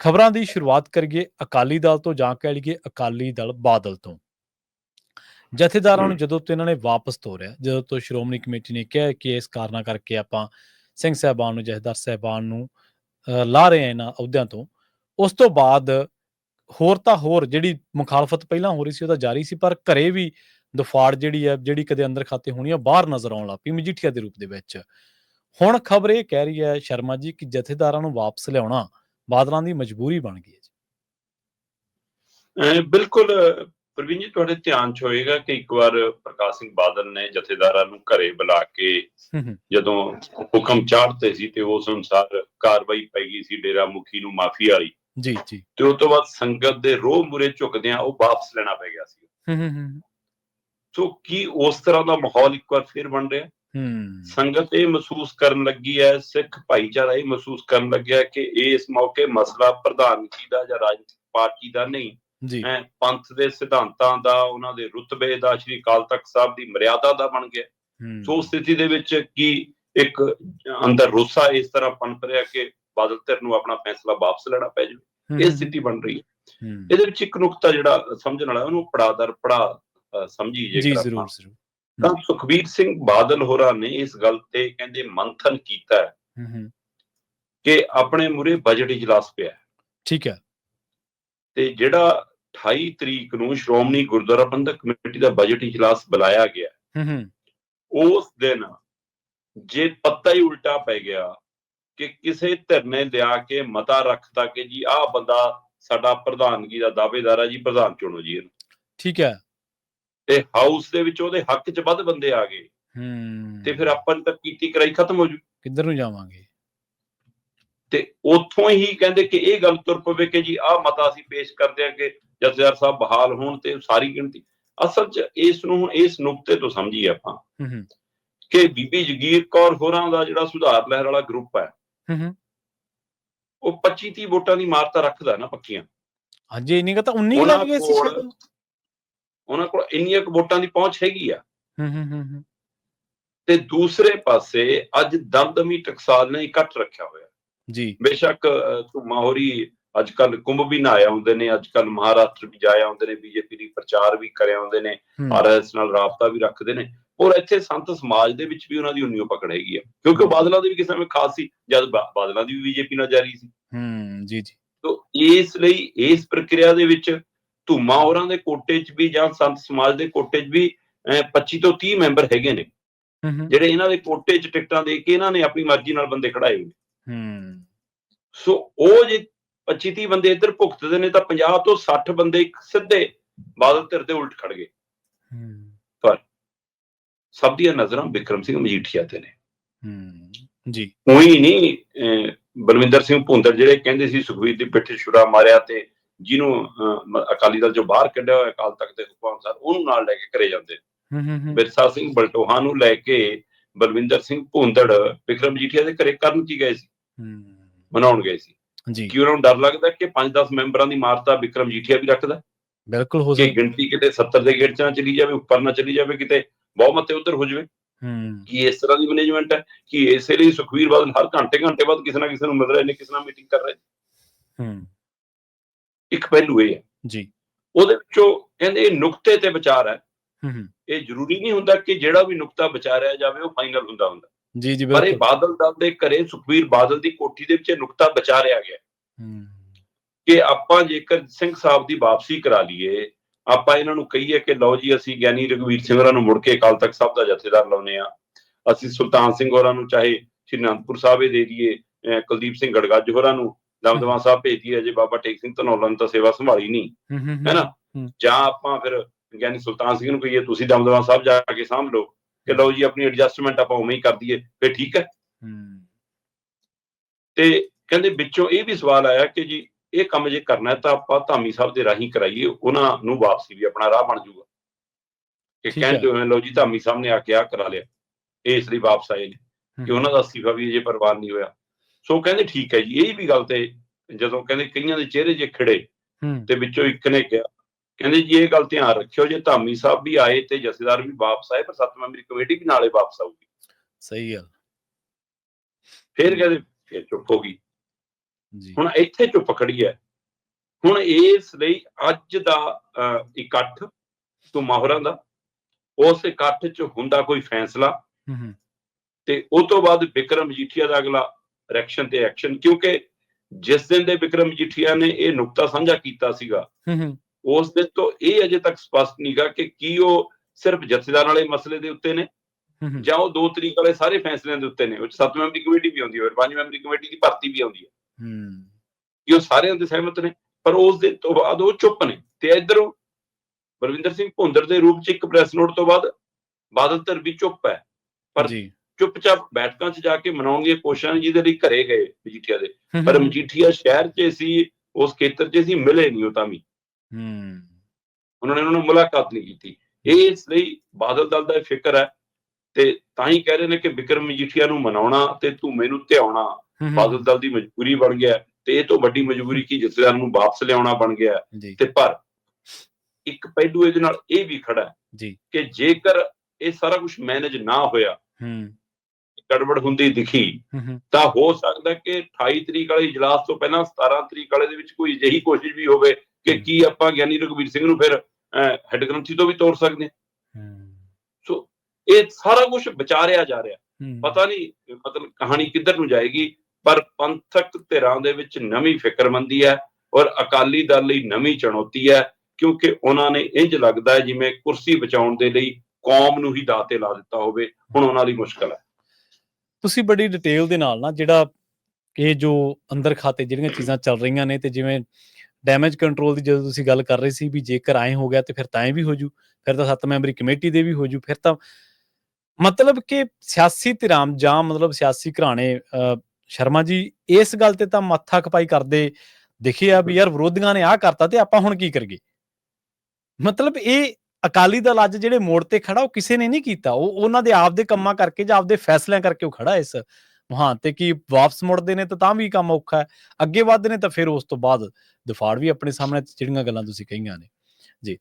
ਖਬਰਾਂ ਦੀ ਸ਼ੁਰੂਆਤ ਕਰੀਏ ਅਕਾਲੀ ਦਲ ਤੋਂ ਜਾਂ ਕਹਿ ਲਈਏ ਅਕਾਲੀ ਦਲ ਬਾਦਲ ਤੋਂ। ਜਥੇਦਾਰਾਂ ਨੂੰ ਜਦੋਂ ਤੋਂ ਇਹਨਾਂ ਨੇ ਵਾਪਸ ਤੋਰਿਆ ਜਦੋਂ ਤੋਂ ਸ਼੍ਰੋਮਣੀ ਕਮੇਟੀ ਨੇ ਕਿਹਾ ਕਿ ਇਸ ਕਾਰਨਾਂ ਕਰਕੇ ਆਪਾਂ ਸਿੰਘ ਸਾਹਿਬਾਨ ਨੂੰ ਜਥੇਦਾਰ ਸਾਹਿਬਾਨ ਨੂੰ ਲਾ ਰਹੇ ਆ ਇਹਨਾਂ ਅਹੁਦਿਆਂ ਤੋਂ ਉਸ ਤੋਂ ਬਾਅਦ ਹੋਰ ਤਾਂ ਹੋਰ ਜਿਹੜੀ ਮੁਖਾਲਫਤ ਪਹਿਲਾਂ ਹੋ ਰਹੀ ਸੀ ਉਹ ਤਾਂ ਜਾਰੀ ਸੀ ਪਰ ਘਰੇ ਵੀ ਦਫਾੜ ਜਿਹੜੀ ਹੈ ਜਿਹੜੀ ਕਦੇ ਅੰਦਰ ਖਾਤੇ ਹੋਣੀ ਆ ਬਾਹਰ ਨਜ਼ਰ ਆਉਣ ਲੱਗ ਪਈ ਮਜੀਠੀਆ ਦੇ ਰੂਪ ਦੇ ਵਿੱਚ। ਹੁਣ ਖਬਰ ਇਹ ਕਹਿ ਰਹੀ ਹੈ ਸ਼ਰਮਾ ਜੀ ਕਿ ਜਥੇਦਾਰਾਂ ਨੂੰ ਵਾਪਸ ਲਿਆਉਣਾ ਬਾਦਲਾਂ ਦੀ ਮਜਬੂਰੀ ਬਣ ਗਈ ਹੈ ਜੀ। ਬਿਲਕੁਲ ਪ੍ਰਵੀਨ ਜੀ ਤੁਹਾਡੇ ਧਿਆਨ ਚ ਹੋਏਗਾ ਕਿ ਇੱਕ ਵਾਰ ਪ੍ਰਕਾਸ਼ ਸਿੰਘ ਬਾਦਲ ਨੇ ਜਥੇਦਾਰਾਂ ਨੂੰ ਘਰੇ ਬੁਲਾ ਕੇ ਜਦੋਂ ਹੁਕਮ ਚਾੜਤੇ ਸੀ ਤੇ ਉਸ ਅਨੁਸਾਰ ਕਾਰਵਾਈ ਪੈ ਗਈ ਸੀ ਡੇਰਾ ਮੁਖੀ ਨੂੰ ਮਾਫੀ ਵਾਲੀ। ਜੀ ਜੀ। ਤੇ ਉਸ ਤੋਂ ਬਾਅਦ ਸੰਗਤ ਦੇ ਰੋਹ ਮੁਰੇ ਝੁਕਦਿਆਂ ਉਹ ਵਾਪਸ ਲੈਣਾ ਪੈ ਗਿਆ ਸੀ। ਹੂੰ ਹੂੰ ਹੂੰ। ਸੋ ਕੀ ਉਸ ਤਰ੍ਹਾਂ ਦਾ ਮਾਹੌਲ ਇੱਕ ਵਾਰ ਫਿਰ ਬਣ ਰਿਹਾ? ਹੂੰ। ਸੰਗਤ ਇਹ ਮਹਿਸੂਸ ਕਰਨ ਲੱਗੀ ਹੈ ਸਿੱਖ ਭਾਈਚਾਰਾ ਇਹ ਮਹਿਸੂਸ ਕਰਨ ਲੱਗਿਆ ਕਿ ਇਸ ਮੌਕੇ ਮਸਲਾ ਪ੍ਰਧਾਨਗੀ ਦਾ ਜਾਂ ਰਾਜਨੀਤਿਕ ਪਾਰਟੀ ਦਾ ਨਹੀਂ ਜੀ। ਹੈ ਪੰਥ ਦੇ ਸਿਧਾਂਤਾਂ ਦਾ ਉਹਨਾਂ ਦੇ ਰੁਤਬੇ ਦਾ ਸ਼੍ਰੀ ਅਕਾਲ ਤਖਤ ਸਾਹਿਬ ਦੀ ਮਰਿਆਦਾ ਦਾ ਬਣ ਗਿਆ। ਸੋ ਸਥਿਤੀ ਦੇ ਵਿੱਚ ਕੀ ਇੱਕ ਅੰਦਰ ਰੋਸਾ ਇਸ ਤਰ੍ਹਾਂ ਪਨਪ ਰਿਹਾ ਕਿ ਬਾਦਲ ਧਿਰ ਨੂੰ ਆਪਣਾ ਫੈਸਲਾ ਵਾਪਸ ਲੈਣਾ ਪੈ ਜਾਵੇ? ਇਹ ਸਥਿਤੀ ਬਣ ਰਹੀ ਹੈ। ਇਹਦੇ ਵਿੱਚ ਇੱਕ ਨੁਕਤਾ ਜਿਹੜਾ ਸਮਝਣ ਵਾਲਾ ਉਹਨੂੰ ਪੜਾਦਰ ਪੜਾ ਸਮਝੀ ਜੀ ਜੇਕਰ ਜ਼ਰੂਰ। ਜ਼ਰੂਰ। ਤਾਂ ਸੁਖਬੀਰ ਸਿੰਘ ਬਾਦਲ ਹੋਰਾਂ ਨੇ ਇਸ ਗੱਲ ਤੇ ਕਹਿੰਦੇ ਮੰਥਨ ਕੀਤਾ ਹੈ ਹੂੰ ਹੂੰ। ਕਿ ਆਪਣੇ ਮੂਰੇ ਬਜਟ ਇਜਲਾਸ ਪਿਆ ਠੀਕ ਹੈ। ਤੇ ਜਿਹੜਾ 28 ਤਰੀਕ ਨੂੰ ਸ਼੍ਰੋਮਣੀ ਗੁਰਦੁਆਰਾ ਪ੍ਰਬੰਧਕ ਕਮੇਟੀ ਦਾ ਬਜਟ ਇਜਲਾਸ ਬੁਲਾਇਆ ਗਿਆ ਹੂੰ ਹੂੰ ਉਸ ਦਿਨ ਜੇ ਪੱਤਾ ਹੀ ਉਲਟਾ ਪੈ ਗਿਆ ਕਿ ਕਿਸੇ ਧਿਰ ਨੇ ਲਿਆ ਕੇ ਮਤਾ ਰੱਖਤਾ ਕਿ ਜੀ ਆਹ ਬੰਦਾ ਸਾਡਾ ਪ੍ਰਧਾਨਗੀ ਦਾ ਦਾਅਵੇਦਾਰ ਹੈ ਜੀ ਪ੍ਰਧਾਨ ਚੁਣੋ ਜੀ ਇਹਨੂੰ। ਠੀਕ ਹੈ। ਤੇ ਹਾਊਸ ਦੇ ਵਿੱਚ ਉਹਦੇ ਹੱਕ 'ਚ ਵੱਧ ਬੰਦੇ ਆ ਗਏ। ਹੂੰ। ਤੇ ਫਿਰ ਆਪਾਂ ਨੇ ਤਾਂ ਕੀਤੀ ਕਰਾਈ ਖਤਮ ਹੋ ਜੂ। ਕਿੱਧਰ ਨੂੰ ਜਾਵਾਂਗੇ? ਤੇ ਉੱਥੋਂ ਹੀ ਕਹਿੰਦੇ ਕਿ ਇਹ ਗੱਲ ਤੁਰ ਪਵੇ ਕਿ ਜੀ ਆਹ ਮਤਾ ਅਸੀਂ ਪੇਸ਼ ਕਰਦੇ ਹਾਂ ਕਿ ਜਥੇਦਾਰ ਸਾਹਿਬ ਬਹਾਲ ਹੋਣ ਤੇ ਸਾਰੀ ਗਿਣਤੀ। ਅਸਲ 'ਚ ਇਸ ਨੂੰ ਇਸ ਨੁਕਤੇ ਤੋਂ ਸਮਝੀਏ ਆਪਾਂ ਹੂੰ ਹੂੰ। ਕਿ ਬੀਬੀ ਜਗੀਰ ਕੌਰ ਹੋਰਾਂ ਦਾ ਜਿਹੜਾ ਸੁਧਾਰ ਲਹਿਰ ਵਾਲਾ ਗਰੁੱਪ ਹੈ ਹੂੰ ਹੂੰ। ਉਹ 25 30 ਵੋਟਾਂ ਦੀ ਮਾਰਤਾ ਰੱਖਦਾ ਨਾ ਪੱਕੀਆਂ। ਹਾਂਜੀ ਇੰਨੀ ਕੁ ਤਾਂ 19 ਉਹਨਾਂ ਲੱਗ ਗਏ ਸੀ। ਉਹਨਾਂ ਕੋਲ ਇੰਨੀਆਂ ਕੁ ਵੋਟਾਂ ਦੀ ਪਹੁੰਚ ਹੈਗੀ ਆ। ਹੂੰ ਹੂੰ ਹੂੰ ਤੇ ਦੂਸਰੇ ਪਾਸੇ ਅੱਜ ਦਮਦਮੀ ਟਕਸਾਲ ਨੇ ਇਕੱਠ ਰੱਖਿਆ ਹੋਇਆ। ਜੀ। ਬੇਸ਼ੱਕ ਧੁੰਮਾ ਹੋਰੀ ਅੱਜ ਕੱਲ ਕੁੰਭ ਵੀ ਨਾ ਆਇਆ ਹੁੰਦੇ ਨੇ ਅੱਜ ਕੱਲ ਮਹਾਰਾਸ਼ਟਰ ਵੀ ਜਾਇਆ ਹੁੰਦੇ ਨੇ ਬੀਜੇਪੀ ਦੀ ਪ੍ਰਚਾਰ ਵੀ ਕਰਿਆ ਹੁੰਦੇ ਨੇ ਆਰਐਸ ਨਾਲ ਰਾਬਤਾ ਵੀ ਰੱਖਦੇ ਨੇ। ਔਰ ਇੱਥੇ ਸੰਤ ਸਮਾਜ ਦੇ ਵਿੱਚ ਵੀ ਉਹਨਾਂ ਦੀ ਉਨੀਓ ਪਕੜ ਹੈਗੀ ਆ। ਕਿਉਂਕਿ ਬਾਦਲਾਂ ਦੀ ਵੀ ਕਿਸੇ ਸਮੇਂ ਖਾਸ ਸੀ ਜਦ ਬਾਦਲਾਂ ਦੀ ਵੀ ਬੀਜੇਪੀ ਨਾਲ ਜਾਰੀ ਸੀ। ਹੂੰ ਜੀ ਜੀ। ਤੋ ਇਸ ਲਈ ਇਸ ਪ੍ਰਕਿਰਿਆ ਦੇ ਵਿੱਚ ਧੂਮਾ ਹੋਰਾਂ ਦੇ ਕੋਟੇ 'ਚ ਵੀ ਜਾਂ ਸੰਤ ਸਮਾਜ ਦੇ ਕੋਟੇ 'ਚ ਵੀ ਅਹ, 25 ਤੋਂ 30 ਮੈਂਬਰ ਹੈਗੇ ਨੇ। ਜਿਹੜੇ ਇਹਨਾਂ ਦੇ ਕੋਟੇ 'ਚ ਟਿਕਟਾਂ ਦੇ ਕੇ ਇਹਨਾਂ ਨੇ ਆਪਣੀ ਮਰਜ਼ੀ ਨਾਲ ਬੰਦੇ ਖੜਾਏ ਨੇ। ਹੂੰ। ਸੋ ਉਹ ਜੇ 25 30 ਬੰਦੇ ਇੱਧਰ ਭੁਗਤਦੇ ਨੇ ਤਾਂ 50 ਤੋਂ 60 ਬੰਦੇ ਇੱਕ ਸਿੱਧੇ ਬਾਦਲ ਧਿਰ ਦੇ ਉਲਟ ਖੜ ਗਏ। ਹੂੰ। ਸਭ ਦੀਆਂ ਨਜ਼ਰਾਂ ਵਿਕਰਮ ਸਿੰਘ ਮਜੀਠੀਆ ਤੇ ਨੇ। ਹੂੰ ਜੀ। ਉਹੀ ਨਹੀਂ ਬਲਵਿੰਦਰ ਸਿੰਘ ਭੁੰਦਰ ਜਿਹੜੇ ਕਹਿੰਦੇ ਸੀ ਸੁਖਬੀਰ ਦੀ ਪਿੱਠ ਛੁਰਾ ਮਾਰਿਆ ਤੇ ਜਿਹਨੂੰ ਅਕਾਲੀ ਦਲ ਚੋਂ ਬਾਹਰ ਕੱਢਿਆ ਹੋਇਆ ਅਕਾਲ ਤਖਤ ਦੇ ਹੁਕਮ ਅਨੁਸਾਰ ਉਹਨੂੰ ਨਾਲ ਲੈ ਕੇ ਘਰੇ ਜਾਂਦੇ। ਹੂੰ ਹੂੰ ਹੂੰ। ਬਿਰਸਾ ਸਿੰਘ ਬਲਟੋਹਾ ਨੂੰ ਲੈ ਕੇ ਬਲਵਿੰਦਰ ਸਿੰਘ ਭੁੰਦੜ ਵਿਕਰਮ ਜੀਠੀਆ ਦੇ ਘਰੇ ਕਰਨ ਕੀ ਗਏ ਸੀ? ਹੂੰ। ਮਨਾਉਣ ਗਏ ਸੀ। ਜੀ। ਕਿ ਉਹਨਾਂ ਨੂੰ ਡਰ ਲੱਗਦਾ ਕਿ 5-10 ਮੈਂਬਰਾਂ ਦੀ ਮਾਰਤਾ ਵਿਕਰਮ ਜੀਠੀਆ ਵੀ ਰੱਖਦਾ? ਬਿਲਕੁਲ ਹੋ ਕਿ ਸਕਦਾ। ਗਿਣਤੀ ਕਿਤੇ 70 ਦੇ ਗੇੜ 'ਚ ਨਾ ਚਲੀ ਜਾਵੇ ਉੱਪਰ ਨਾ ਚਲੀ ਜਾਵੇ ਕਿਤੇ ਬਹੁਮਤੇ ਉਧਰ ਹੋ ਜਾਵੇ? ਹੂੰ। ਕਿ ਇਸ ਤਰ੍ਹਾਂ ਦੀ ਮੈਨੇਜਮੈਂਟ ਹੈ? ਕਿ ਇਸੇ ਲਈ ਸੁਖਵੀਰ ਬਾਦਲ ਹਰ ਘੰਟੇ ਘੰਟੇ ਬਾਅਦ ਕਿਸੇ ਨਾ ਕਿਸੇ ਨੂੰ ਮਿਲ ਰਹੇ ਨੇ ਕਿਸੇ ਨਾਲ ਮੀਟਿੰਗ ਕਰ ਰਹੇ ਨੇ। ਹੂੰ। ਇੱਕ ਪਹਿਲੂ ਇਹ ਹੈ। ਜੀ। ਉਹਦੇ ਵਿੱਚੋਂ ਕਹਿੰਦੇ ਇਹ ਨੁਕਤੇ ਤੇ ਵਿਚਾਰ ਹੈ। ਹੂੰ ਇਹ ਜ਼ਰੂਰੀ ਨਹੀਂ ਹੁੰਦਾ ਕਿ ਜਿਹੜਾ ਵੀ ਨੁਕਤਾ ਵਿਚਾਰਿਆ ਜਾਵੇ ਉਹ ਫਾਈਨਲ ਹੁੰਦਾ ਹੁੰਦਾ। ਜੀ ਜੀ ਪਰ ਇਹ ਬਾਦਲ ਦਲ ਦੇ ਘਰੇ ਸੁਖਵੀਰ ਬਾਦਲ ਦੀ ਕੋਠੀ ਦੇ ਵਿੱਚ ਨੁਕਤਾ ਵਿਚਾਰਿਆ ਗਿਆ ਹੂੰ। ਕਿ ਆਪਾਂ ਜੇਕਰ ਸਿੰਘ ਸਾਹਿਬ ਦੀ ਵਾਪਸੀ ਕਰਾ ਲਈਏ ਆਪਾਂ ਇਹਨਾਂ ਨੂੰ ਕਹੀਏ ਕਿ ਲਓ ਜੀ ਅਸੀਂ ਗਿਆਨੀ ਰਘਵੀਰ ਸਿੰਘ ਹੋਰਾਂ ਨੂੰ ਮੁੜ ਕੇ ਅਕਾਲ ਤਖਤ ਸਾਹਿਬ ਦਾ ਜਥੇਦਾਰ ਲਾਉਨੇ ਆ ਅਸੀਂ ਸੁਲਤਾਨ ਸਿੰਘ ਹੋਰਾਂ ਨੂੰ ਚਾਹੇ ਸ਼੍ਰੀ ਅਨੰਦਪੁਰ ਸਾਹਿਬ ਦੇ ਦਈਏ ਕੁਲਦੀਪ ਸਿੰਘ ਗੜਗੱਜ ਹੋਰਾਂ ਨੂੰ ਦਮਦਮਾ ਸਾਹਿਬ ਭੇਜ ਦਈਏ ਜੇ ਬਾਬਾ ਟੇਕ ਸਿੰਘ ਧਨੌਲਾ ਨੂੰ ਤਾਂ ਸੇਵਾ ਸੰਭਾਲੀ ਨਹੀਂ ਹੂੰ ਹੂੰ ਹੈ ਨਾ? ਹੂੰ। ਜਾਂ ਆਪਾਂ ਫਿਰ ਗਿਆਨੀ ਸੁਲਤਾਨ ਸਿੰਘ ਨੂੰ ਕਹੀਏ ਤੁਸੀਂ ਦਮਦਮਾ ਸਾਹਿਬ ਜਾ ਕੇ ਸਾਂਭ ਲਓ ਕਿ ਲਓ ਜੀ ਆਪਣੀ ਐਡਜਸਟਮੈਂਟ ਆਪਾਂ ਉਵੇਂ ਹੀ ਕਰ ਦਈਏ ਫਿਰ ਠੀਕ ਹੈ? ਹੂੰ। ਤੇ ਕਹਿੰਦੇ ਵਿੱਚੋਂ ਇਹ ਵੀ ਸਵਾਲ ਆਇਆ ਕਿ ਜੀ ਇਹ ਕੰਮ ਜੇ ਕਰਨਾ ਹੈ ਤਾਂ ਆਪਾਂ ਧਾਮੀ ਸਾਹਿਬ ਦੇ ਰਾਹੀਂ ਕਰਾਈਏ ਉਹਨਾਂ ਨੂੰ ਵਾਪਸੀ ਵੀ ਆਪਣਾ ਰਾਹ ਬਣ ਜਾਊਗਾ ਕਿ ਹੈ। ਕਹਿੰਦੇ ਹੋਏ ਲਓ ਜੀ ਧਾਮੀ ਸਾਹਿਬ ਨੇ ਆ ਕੇ ਆ ਕਰਾ ਲਿਆ ਇਹ ਇਸ ਲਈ ਵਾਪਸ ਆਏ ਨੇ ਕਿ ਉਹਨਾਂ ਦਾ ਅਸਤੀਫਾ ਵੀ ਅਜੇ ਪ੍ਰਵਾਨ ਨਹੀਂ ਹੋਇਆ। ਸੋ ਕਹਿੰਦੇ ਠੀਕ ਹੈ ਜੀ ਇਹ ਵੀ ਗੱਲ ਤੇ ਜਦੋਂ ਕਹਿੰਦੇ ਕਈਆਂ ਦੇ ਚਿਹਰੇ ਜੇ ਖਿੜੇ ਤੇ ਵਿੱਚੋਂ ਇੱਕ ਨੇ ਕਿਹਾ ਕਹਿੰਦੇ ਜੀ ਇਹ ਗੱਲ ਧਿਆਨ ਰੱਖਿਓ ਜੇ ਧਾਮੀ ਸਾਹਿਬ ਵੀ ਆਏ ਤੇ ਜਥੇਦਾਰ ਵੀ ਵਾਪਸ ਆਏ ਪਰ ਸੱਤ ਮੈਂਬਰੀ ਕਮੇਟੀ ਵੀ ਨਾਲੇ ਵਾਪਸ ਆਊਗੀ। ਸਹੀ ਗੱਲ। ਫਿਰ ਕਹਿੰਦੇ ਫਿਰ ਚੁੱਪ ਹੋ ਗਈ। ਜੀ। ਹੁਣ ਇੱਥੇ ਚੁੱਪ ਖੜੀ ਹੈ। ਹੁਣ ਇਸ ਲਈ ਅੱਜ ਦਾ ਇਕੱਠ ਤੋਂ ਮਾਹਰਾਂ ਦਾ ਉਸ ਇਕੱਠ 'ਚ ਹੁੰਦਾ ਕੋਈ ਫੈਸਲਾ ਤੇ ਉਹ ਤੋਂ ਬਾਅਦ ਵਿਕਰਮ ਮਜੀਠੀਆ ਦਾ ਅਗਲਾ ਰਿਐਕਸ਼ਨ ਤੇ ਐਕਸ਼ਨ ਕਿਉਂਕਿ ਜਿਸ ਦਿਨ ਦੇ ਵਿਕਰਮ ਮਜੀਠੀਆ ਨੇ ਇਹ ਨੁਕਤਾ ਸਾਂਝਾ ਕੀਤਾ ਸੀਗਾ ਹੂੰ ਹੂੰ। ਉਸ ਦਿਨ ਤੋਂ ਇਹ ਅਜੇ ਤੱਕ ਸਪਸ਼ਟ ਨਹੀਂਗਾ ਕਿ ਕੀ ਉਹ ਸਿਰਫ ਜਥੇਦਾਰ ਵਾਲੇ ਮਸਲੇ ਦੇ ਉੱਤੇ ਨੇ ਜਾਂ ਉਹ ਦੋ ਤਰੀਕ ਵਾਲੇ ਸਾਰੇ ਫੈਸਲਿਆਂ ਦੇ ਉੱਤੇ ਨੇ ਉਹ 'ਚ ਸੱਤ ਮੈਂਬਰੀ ਕਮੇਟੀ ਵੀ ਆਉਂਦੀ ਹੈ ਔਰ ਪੰਜ ਮੈਂਬਰੀ ਕਮੇਟੀ ਦੀ ਭਰਤੀ ਵੀ ਆਉਂਦੀ ਹੈ। ਹੂੰ। ਕਿ ਉਹ ਸਾਰਿਆਂ ਦੇ ਸਹਿਮਤ ਨੇ ਪਰ ਉਸ ਦਿਨ ਤੋਂ ਬਾਅਦ ਉਹ ਚੁੱਪ ਨੇ। ਤੇ ਇਧਰੋਂ ਬਲਵਿੰਦਰ ਸਿੰਘ ਭੁੰਦਰ ਦੇ ਰੂਪ 'ਚ ਇੱਕ ਪ੍ਰੈਸ ਨੋਟ ਤੋਂ ਬਾਅਦ ਬਾਦਲ ਧਿਰ ਵੀ ਚੁੱਪ ਹੈ। ਪਰ ਜੀ। ਚੁੱਪਚਾਪ ਬੈਠਕਾਂ 'ਚ ਜਾ ਕੇ ਮਨਾਉਣ ਦੀਆਂ ਕੋਸ਼ਿਸ਼ਾਂ ਨੇ ਜਿਹਦੇ ਲਈ ਘਰੇ ਗਏ ਮਜੀਠੀਆ ਦੇ। ਪਰ ਮਜੀਠੀਆ ਸ਼ਹਿਰ 'ਚ ਸੀ ਉਸ ਖੇਤਰ 'ਚ ਸੀ ਮਿਲੇ ਨਹੀਂ ਉਹ ਤਾਂ ਵੀ। ਹੂੰ। ਉਹਨਾਂ ਨੇ ਉਹਨਾਂ ਨੂੰ ਮੁਲਾਕਾਤ ਨਹੀਂ ਕੀਤੀ। ਇਹ ਇਸ ਲਈ ਬਾਦਲ ਦਲ ਦਾ ਫਿਕਰ ਹੈ ਤੇ ਤਾਂ ਹੀ ਕਹਿ ਰਹੇ ਨੇ ਕਿ ਵਿਕਰਮ ਮਜੀਠੀਆ ਨੂੰ ਮਨਾਉਣਾ ਤੇ ਤੂੰ ਮੈਨੂੰ ਧਿਆਉਣਾ ਬਾਦਲ ਦਲ ਦੀ ਮਜਬੂਰੀ ਬਣ ਗਿਆ ਤੇ ਇਹ ਤੋਂ ਵੱਡੀ ਮਜਬੂਰੀ ਕੀ? ਜਥੇਦਾਰ ਨੂੰ ਵਾਪਸ ਲਿਆਉਣਾ ਬਣ ਗਿਆ ਤੇ ਪਰ ਇੱਕ ਪਹਿਲੂ ਇਹਦੇ ਨਾਲ ਇਹ ਵੀ ਖੜਾ ਹੈ ਜੀ। ਕਿ ਜੇਕਰ ਇਹ ਸਾਰਾ ਕੁਝ ਮੈਨੇਜ ਨਾ ਹੋਇਆ ਹੂੰ। ਗੜਬੜ ਹੁੰਦੀ ਦਿਖੀ ਤਾਂ ਹੋ ਸਕਦਾ ਕਿ 28 ਤਰੀਕ ਵਾਲੇ ਇਜਲਾਸ ਤੋਂ ਪਹਿਲਾਂ 17 ਤਰੀਕ ਵਾਲੇ ਦੇ ਵਿੱਚ ਕੋਈ ਅਜਿਹੀ ਕੋਸ਼ਿਸ਼ ਵੀ ਹੋਵੇ ਕਿ। ਕੀ ਆਪਾਂ ਗਿਆਨੀ ਰਘਵੀਰ ਸਿੰਘ ਨੂੰ ਫਿਰ ਹੈੱਡ ਗ੍ਰੰਥੀ ਤੋਂ ਵੀ ਤੋੜ ਸਕਦੇ ਹਾਂ। ਸੋ ਇਹ ਸਾਰਾ ਕੁਝ ਵਿਚਾਰਿਆ ਜਾ ਰਿਹਾ। ਪਤਾ ਨਹੀਂ ਮਤਲਬ ਕਹਾਣੀ ਕਿੱਧਰ ਨੂੰ ਜਾਏਗੀ ਪਰ ਪੰਥਕ ਧਿਰਾਂ ਦੇ ਵਿੱਚ ਨਵੀਂ ਫਿਕਰਮੰਦੀ ਹੈ ਔਰ ਅਕਾਲੀ ਦਲ ਲਈ ਨਵੀਂ ਚੁਣੌਤੀ ਹੈ ਕਿਉਂਕਿ ਉਹਨਾਂ ਨੇ ਇੰਜ ਲੱਗਦਾ ਜਿਵੇਂ ਕੁਰਸੀ ਬਚਾਉਣ ਦੇ ਲਈ ਕੌਮ ਨੂੰ ਹੀ ਦਾਤੇ ਲਾ ਦਿੱਤਾ ਹੋਵੇ। ਹੁਣ ਉਹਨਾਂ ਲਈ ਮੁਸ਼ਕਲ ਹੈ। ਤੁਸੀਂ ਬੜੀ ਡਿਟੇਲ ਦੇ ਨਾਲ ਨਾ ਜਿਹੜਾ ਇਹ ਜੋ ਅੰਦਰ ਖਾਤੇ ਜਿਹੜੀਆਂ ਚੀਜ਼ਾਂ ਚੱਲ ਰਹੀਆਂ ਨੇ ਤੇ ਜਿਵੇਂ ਡੈਮੇਜ ਕੰਟਰੋਲ ਦੀ ਜਦੋਂ ਤੁਸੀਂ ਗੱਲ ਕਰ ਰਹੇ ਸੀ ਵੀ ਜੇਕਰ ਐਂ ਹੋ ਗਿਆ ਤੇ ਫਿਰ ਤਾਂ ਐਂ ਵੀ ਹੋ ਜੂ ਫਿਰ ਤਾਂ ਸੱਤ ਮੈਂਬਰੀ ਕਮੇਟੀ ਦੇ ਵੀ ਹੋ ਜੂ ਫਿਰ ਤਾਂ ਮਤਲਬ ਕਿ ਸਿਆਸੀ ਧਿਰਾਂ ਜਾਂ ਮਤਲਬ ਸਿਆਸੀ ਘਰਾਣੇ ਸ਼ਰਮਾ ਜੀ ਇਸ ਗੱਲ ਤੇ ਤਾਂ ਮੱਥਾ ਖਪਾਈ ਕਰਦੇ ਦਿਖੇ ਆ ਵੀ ਯਾਰ ਵਿਰੋਧੀਆਂ ਨੇ ਆਹ ਕਰਤਾ ਤੇ ਆਪਾਂ ਹੁਣ ਕੀ ਕਰੀਏ? ਮਤਲਬ ਇਹ ਅਕਾਲੀ ਦਲ ਅੱਜ ਜਿਹੜੇ ਮੋੜ ਤੇ ਖੜਾ, ਉਹ ਕਿਸੇ ਨੇ ਨਹੀਂ ਕੀਤਾ। ਉਹ ਉਹਨਾਂ ਦੇ ਆਪਦੇ ਕੰਮਾਂ ਕਰਕੇ ਜਾਂ ਆਪਦੇ ਫੈਸਲਿਆਂ ਕਰਕੇ ਉਹ ਖੜਾ ਇਸ ਮੁਹਾਨ ਤੇ ਕੀ ਵਾਪਸ ਮੁੜਦੇ ਨੇ ਤਾਂ ਤਾਂ ਵੀ ਕੰਮ ਔਖਾ ਹੈ। ਅੱਗੇ ਵੱਧਦੇ ਨੇ ਤਾਂ ਫਿਰ ਉਸ ਤੋਂ ਬਾਅਦ ਦਫਾੜ ਵੀ ਆਪਣੇ ਸਾਹਮਣੇ ਜਿਹੜੀਆਂ ਗੱਲਾਂ ਤੁਸੀਂ ਕਹੀਆਂ ਨੇ। ਜੀ।